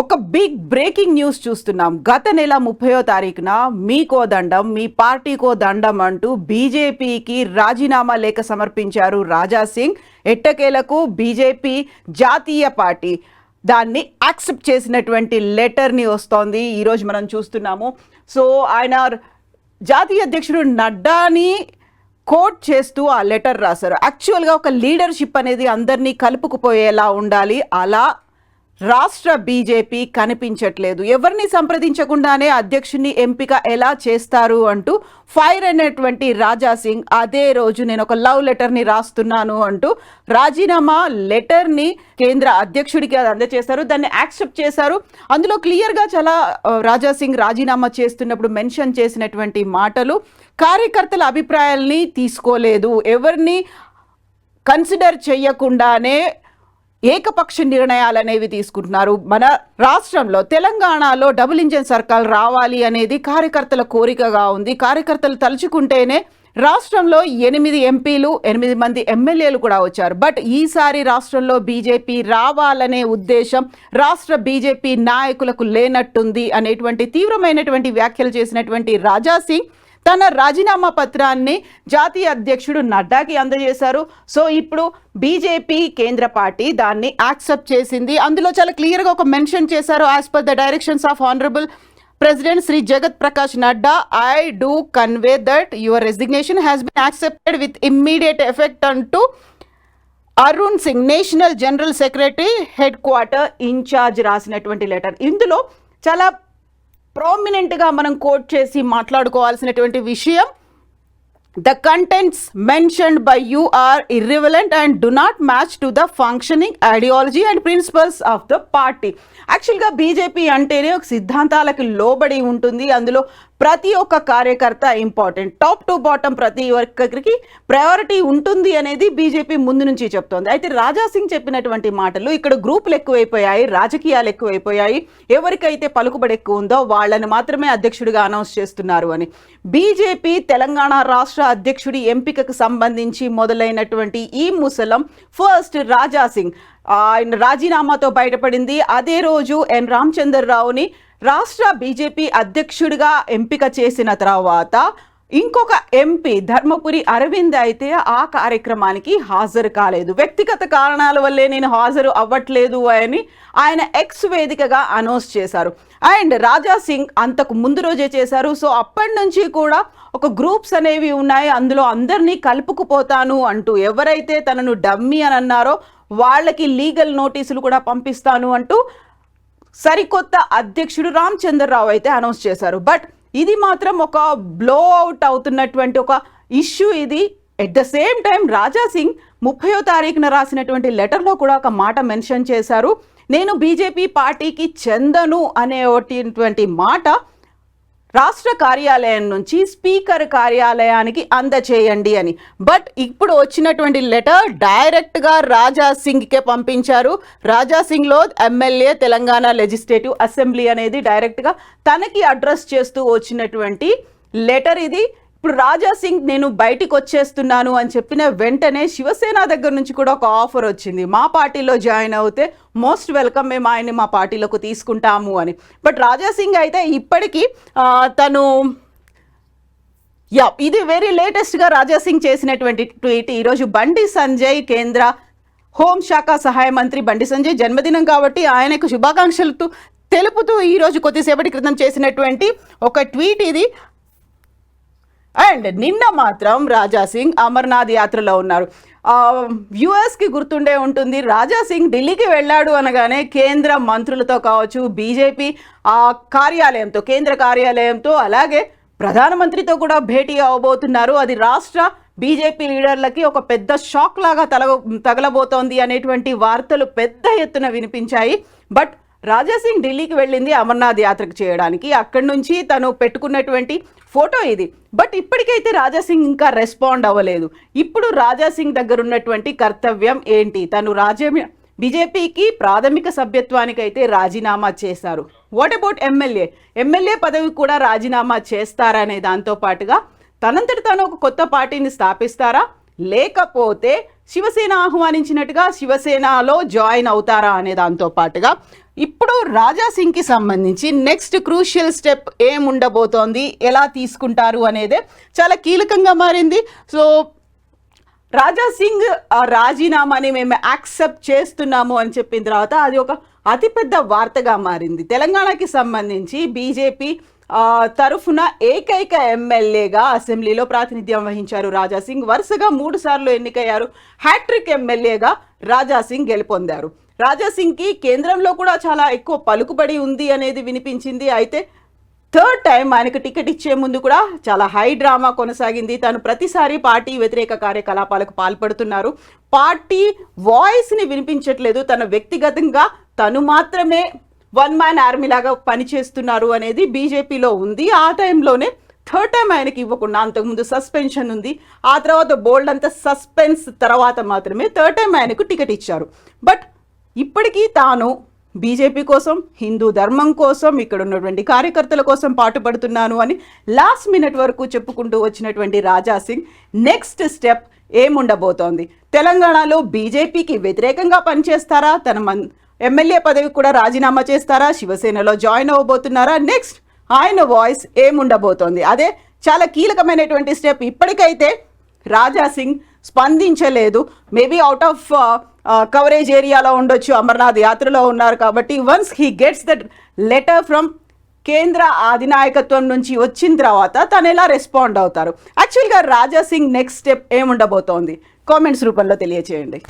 ఒక big breaking news చూస్తున్నాం. గత నెల ముప్పయో తారీఖున మీకో దండం మీ పార్టీకో దండం అంటూ బీజేపీకి రాజీనామా లేఖ సమర్పించారు రాజా సింగ్. ఎట్టకేలకు బీజేపీ జాతీయ పార్టీ దాన్ని యాక్సెప్ట్ చేసినటువంటి లెటర్ని వస్తోంది. ఈరోజు మనం చూస్తున్నాము. సో ఆయన జాతీయ అధ్యక్షుడు నడ్డాని కోట్ చేస్తూ ఆ లెటర్ రాశారు. యాక్చువల్గా ఒక లీడర్షిప్ అనేది అందరినీ కలుపుకుపోయేలా ఉండాలి. అలా రాష్ట్ర బీజేపీ కనిపించట్లేదు. ఎవరిని సంప్రదించకుండానే అధ్యక్షుని ఎంపిక ఎలా చేస్తారు అంటూ ఫైర్ అనేటువంటి రాజా సింగ్ అదే రోజు నేను ఒక లవ్ లెటర్ని రాస్తున్నాను అంటూ రాజీనామా లెటర్ని కేంద్ర అధ్యక్షుడికి అది అందజేశారు. దాన్ని యాక్సెప్ట్ చేశారు. అందులో క్లియర్గా చాలా రాజా సింగ్ రాజీనామా చేస్తున్నప్పుడు మెన్షన్ చేసినటువంటి మాటలు కార్యకర్తల అభిప్రాయాల్ని తీసుకోలేదు. ఎవరిని కన్సిడర్ చేయకుండానే ఏకపక్ష నిర్ణయాలు అనేవి తీసుకుంటున్నారు. మన రాష్ట్రంలో తెలంగాణలో డబుల్ ఇంజన్ సర్కార్ రావాలి అనేది కార్యకర్తల కోరికగా ఉంది. కార్యకర్తలు తలుచుకుంటేనే రాష్ట్రంలో ఎనిమిది ఎంపీలు ఎనిమిది మంది ఎమ్మెల్యేలు కూడా వచ్చారు. బట్ ఈసారి రాష్ట్రంలో బీజేపీ రావాలనే ఉద్దేశం రాష్ట్ర బీజేపీ నాయకులకు లేనట్టుంది అనేటువంటి తీవ్రమైనటువంటి వ్యాఖ్యలు చేసినటువంటి రాజా సింగ్ తన రాజీనామా పత్రాన్ని జాతీయ అధ్యక్షుడు నడ్డాకి అందజేశారు. సో ఇప్పుడు బీజేపీ కేంద్ర పార్టీ దాన్ని యాక్సెప్ట్ చేసింది. అందులో చాలా క్లియర్గా ఒక మెన్షన్ చేశారు as per the directions of honourable president Shri Jagat Prakash Nadda. I do convey that your resignation has been accepted with immediate effect అంటూ Arun Singh national general secretary head quarter in charge రాసినటువంటి letter. ఇందులో చాలా ప్రామినెంట్గా మనం quote చేసి మాట్లాడుకోవాల్సినటువంటి విషయం the contents mentioned by you are irrelevant and do not match to the functioning ideology and principles of the party యాక్చువల్గా BJP అంటేనే ఒక సిద్ధాంతాలకు లోబడి ఉంటుంది. అందులో ప్రతి ఒక్క కార్యకర్త ఇంపార్టెంట్ టాప్ టు బాటమ్ ప్రతి ఒక్కరికి ప్రయారిటీ ఉంటుంది అనేది బీజేపీ ముందు నుంచి చెప్తోంది. అయితే రాజా సింగ్ చెప్పినటువంటి మాటలు ఇక్కడ గ్రూపులు ఎక్కువైపోయాయి రాజకీయాలు ఎక్కువైపోయాయి. ఎవరికైతే పలుకుబడి ఎక్కువ ఉందో వాళ్ళని మాత్రమే అధ్యక్షుడిగా అనౌన్స్ చేస్తున్నారు అని. బీజేపీ తెలంగాణ రాష్ట్ర అధ్యక్షుడి ఎంపికకు సంబంధించి మొదలైనటువంటి ఈ ముసలం ఫస్ట్ రాజా సింగ్. ఆయన రాజీనామాతో బయటపడింది. అదే రోజు ఎన్. రామచంద్రరావుని రాష్ట్ర బీజేపీ అధ్యక్షుడిగా ఎంపిక చేసిన తర్వాత ఇంకొక ఎంపీ ధర్మపురి అరవింద్ అయితే ఆ కార్యక్రమానికి హాజరు కాలేదు. వ్యక్తిగత కారణాల వల్లే నేను హాజరు అవ్వట్లేదు అని ఆయన ఎక్స్ వేదికగా అనౌన్స్ చేశారు. అండ్ రాజా సింగ్ అంతకు ముందు రోజే చేశారు. సో అప్పటి నుంచి కూడా ఒక గ్రూప్స్ అనేవి ఉన్నాయి. అందులో అందరినీ కలుపుకుపోతాను అంటూ ఎవరైతే తనను డమ్మి అని అన్నారో వాళ్ళకి లీగల్ నోటీసులు కూడా పంపిస్తాను అంటూ సరికొత్త అధ్యక్షుడు రామచంద్రరావు అయితే అనౌన్స్ చేశారు. బట్ ఇది మాత్రం ఒక బ్లో అవుట్ అవుతున్నటువంటి ఒక ఇష్యూ ఇది. At the same time Raja Singh ముప్పయో తారీఖున రాసినటువంటి లెటర్లో కూడా ఒక మాట మెన్షన్ చేశారు. నేను బీజేపీ పార్టీకి చెందను అనేటువంటి మాట రాష్ట్ర కార్యాలయం నుంచి స్పీకర్ కార్యాలయానికి అందచేయండి అని. బట్ ఇప్పుడు వచ్చినటువంటి లెటర్ డైరెక్ట్గా రాజా సింగ్కే పంపించారు. రాజా సింగ్లో ఎమ్మెల్యే తెలంగాణ లెజిస్లేటివ్ అసెంబ్లీ అనేది డైరెక్ట్గా తనకి అడ్రస్ చేస్తూ వచ్చినటువంటి లెటర్ ఇది. ఇప్పుడు రాజా సింగ్ నేను బయటికి వచ్చేస్తున్నాను అని చెప్పిన వెంటనే శివసేన దగ్గర నుంచి కూడా ఒక ఆఫర్ వచ్చింది. మా పార్టీలో జాయిన్ అవుతే మోస్ట్ వెల్కమ్ మేము ఆయన్ని మా పార్టీలోకి తీసుకుంటాము అని. బట్ రాజా సింగ్ అయితే ఇప్పటికీ తను యా ఇది వెరీ లేటెస్ట్గా రాజా సింగ్ చేసినటువంటి ట్వీట్ ఈరోజు బండి సంజయ్ కేంద్ర హోంశాఖ సహాయ మంత్రి బండి సంజయ్ జన్మదినం కాబట్టి ఆయనకు శుభాకాంక్షలతో తెలుపుతూ ఈరోజు కొద్దిసేపటి క్రితం చేసినటువంటి ఒక ట్వీట్ ఇది. అండ్ నిన్న మాత్రం రాజా సింగ్ అమర్నాథ్ యాత్రలో ఉన్నారు. యుఎస్కి గుర్తుండే ఉంటుంది రాజా సింగ్ ఢిల్లీకి వెళ్ళాడు అనగానే కేంద్ర మంత్రులతో కావచ్చు బీజేపీ ఆ కార్యాలయంతో కేంద్ర కార్యాలయంతో అలాగే ప్రధానమంత్రితో కూడా భేటీ అవ్వబోతున్నారు అది రాష్ట్ర బీజేపీ లీడర్లకి ఒక పెద్ద షాక్ లాగా తగ తగలబోతోంది అనేటువంటి వార్తలు పెద్ద ఎత్తున వినిపించాయి. బట్ రాజా సింగ్ ఢిల్లీకి వెళ్ళింది అమర్నాథ్ యాత్రకు చేయడానికి. అక్కడి నుంచి తను పెట్టుకున్నటువంటి ఫోటో ఇది. బట్ ఇప్పటికైతే రాజా సింగ్ ఇంకా రెస్పాండ్ అవ్వలేదు. ఇప్పుడు రాజా సింగ్ దగ్గర ఉన్నటువంటి కర్తవ్యం ఏంటి? తను రాజ బీజేపీకి ప్రాథమిక సభ్యత్వానికి అయితే రాజీనామా చేశారు. వాట్ అబౌట్ ఎమ్మెల్యే ఎమ్మెల్యే పదవి కూడా రాజీనామా చేస్తారనే దాంతో పాటుగా తనంతటి తాను ఒక కొత్త పార్టీని స్థాపిస్తారా? లేకపోతే శివసేన ఆహ్వానించినట్టుగా శివసేనలో జాయిన్ అవుతారా అనే దాంతో పాటుగా ఇప్పుడు రాజా సింగ్కి సంబంధించి నెక్స్ట్ క్రూషియల్ స్టెప్ ఏం ఉండబోతోంది ఎలా తీసుకుంటారు అనేదే చాలా కీలకంగా మారింది. సో రాజా సింగ్ ఆ రాజీనామాని మేము యాక్సెప్ట్ చేస్తున్నాము అని చెప్పిన తర్వాత అది ఒక అతిపెద్ద వార్తగా మారింది. తెలంగాణకి సంబంధించి బీజేపీ తరఫున ఏకైక ఎమ్మెల్యేగా అసెంబ్లీలో ప్రాతినిధ్యం వహించారు రాజా సింగ్. వరుసగా మూడు సార్లు ఎన్నికయ్యారు. హ్యాట్రిక్ ఎమ్మెల్యేగా రాజా సింగ్ గెలుపొందారు. రాజా సింగ్కి కేంద్రంలో కూడా చాలా ఎక్కువ పలుకుబడి ఉంది అనేది వినిపించింది. అయితే థర్డ్ టైం ఆయనకు టికెట్ ఇచ్చే ముందు కూడా చాలా హై డ్రామా కొనసాగింది. తను ప్రతిసారి పార్టీ వ్యతిరేక కార్యకలాపాలకు పాల్పడుతున్నారు. పార్టీ వాయిస్ని వినిపించట్లేదు. తన వ్యక్తిగతంగా తను మాత్రమే వన్ మ్యాన్ ఆర్మీ లాగా పనిచేస్తున్నారు అనేది బీజేపీలో ఉంది. ఆ టైంలోనే థర్డ్ టైం ఆయనకి ఇవ్వకుండా అంతకుముందు సస్పెన్షన్ ఉంది. ఆ తర్వాత బోల్డ్ అంత సస్పెన్స్ తర్వాత మాత్రమే థర్డ్ టైం ఆయనకు టికెట్ ఇచ్చారు. బట్ ఇప్పటికీ తాను బీజేపీ కోసం హిందూ ధర్మం కోసం ఇక్కడ ఉన్నటువంటి కార్యకర్తల కోసం పాటుపడుతున్నాను అని లాస్ట్ మినిట్ వరకు చెప్పుకుంటూ వచ్చినటువంటి రాజా సింగ్ నెక్స్ట్ స్టెప్ ఏముండబోతోంది? తెలంగాణలో బీజేపీకి వ్యతిరేకంగా పనిచేస్తారా? తన మన్ ఎమ్మెల్యే పదవి కూడా రాజీనామా చేస్తారా? శివసేనలో జాయిన్ అవ్వబోతున్నారా? నెక్స్ట్ ఆయన వాయిస్ ఏముండబోతోంది? అదే చాలా కీలకమైనటువంటి స్టెప్ ఇప్పటికైతే రాజా సింగ్ స్పందించలేదు. మేబీ అవుట్ ఆఫ్ కవరేజ్ ఏరియాలో ఉండొచ్చు అమర్నాథ్ యాత్రలో ఉన్నారు కాబట్టి once he gets that letter from కేంద్ర అధినాయకత్వం నుంచి వచ్చిన తర్వాత తను ఎలా రెస్పాండ్ అవుతారు? యాక్చువల్గా రాజా సింగ్ నెక్స్ట్ స్టెప్ ఏముండబోతోంది? కామెంట్స్ రూపంలో తెలియచేయండి.